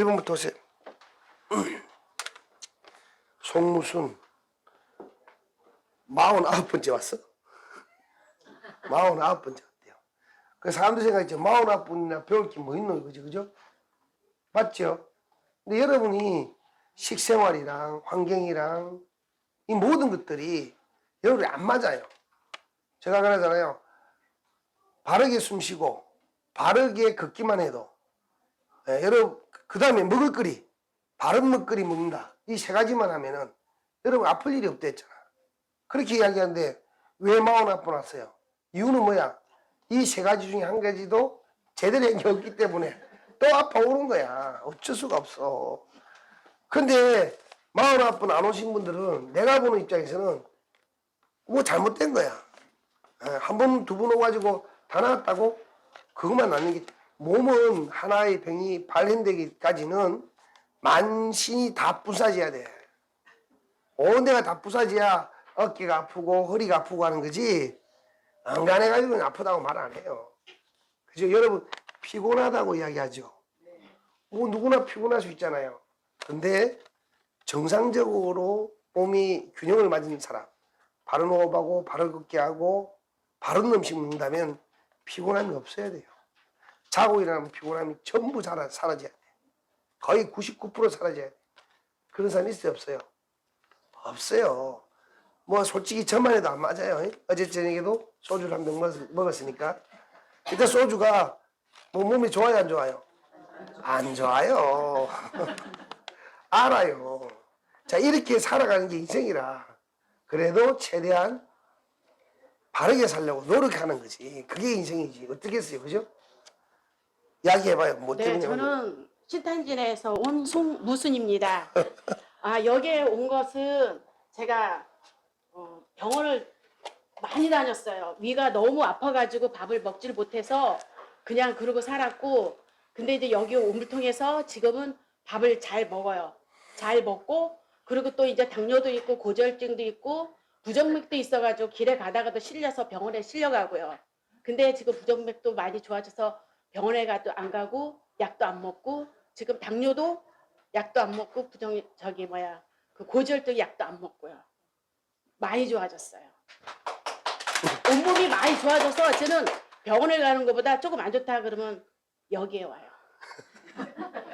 1번부터 오세요. 송무순 49번째 왔어? 49번째 왔대요. 그 사람들 생각했죠. 49번이나 배울 게 뭐 있노 이거지 그죠? 맞죠? 근데 여러분이 식생활이랑 환경이랑 이 모든 것들이 여러분이 안 맞아요. 제가 그러잖아요. 바르게 숨 쉬고 바르게 걷기만 해도 예, 여러분 그 다음에 먹을 거리 바른 먹거리 먹는다. 이 세 가지만 하면은 여러분 아플 일이 없다 했잖아. 그렇게 이야기하는데 왜 아프 났어요? 이유는 뭐야? 이 세 가지 중에 한 가지도 제대로 한 게 없기 때문에 또 아파오는 거야. 어쩔 수가 없어. 근데 마흔 아픈 안 오신 분들은 내가 보는 입장에서는 뭐 잘못된 거야. 예, 한 번, 두 번 오가지고 다 나았다고? 그것만 낫는 게, 몸은 하나의 병이 발현되기까지는 만신이 다 부사져야 돼. 온 데가 다 부사져야 어깨가 아프고 허리가 아프고 하는 거지, 안 가해가지고는 아프다고 말 안 해요. 그죠? 여러분, 피곤하다고 이야기하죠? 뭐 누구나 피곤할 수 있잖아요. 근데 정상적으로 몸이 균형을 맞은 사람, 바른 호흡하고 바른 걷기 하고 바른 음식 먹는다면 피곤함이 없어야 돼요. 자고 일어나면 피곤함이 전부 사라, 사라져야 돼. 거의 99% 사라져야 돼. 그런 사람 있어요, 없어요? 없어요. 뭐 솔직히 저만 해도 안 맞아요. 어제 저녁에도 소주를 한 병 먹었으니까. 일단 소주가 뭐 몸이 좋아요, 안 좋아요? 안 좋아요. 알아요. 자, 이렇게 살아가는 게 인생이라. 그래도 최대한 바르게 살려고 노력하는 거지. 그게 인생이지. 어떻겠어요, 그죠? 이야기해봐요. 뭐 네, 때문에. 저는 신탄진에서 온 송무순입니다. 아, 여기에 온 것은 제가 어, 병원을 많이 다녔어요. 위가 너무 아파가지고 밥을 먹지를 못해서 그냥 그러고 살았고, 근데 이제 여기 온을 통해서 지금은 밥을 잘 먹어요. 잘 먹고, 그리고 또 이제 당뇨도 있고 고지혈증도 있고 부정맥도 있어가지고 길에 가다가도 실려서 병원에 실려가고요. 근데 지금 부정맥도 많이 좋아져서 병원에 가도 안 가고 약도 안 먹고 지금 당뇨도 약도 안 먹고 부정 저기 뭐야 그 고지혈증 약도 안 먹고요. 많이 좋아졌어요. 온몸이 많이 좋아져서 저는 병원에 가는 것보다 조금 안 좋다 그러면 여기에 와요.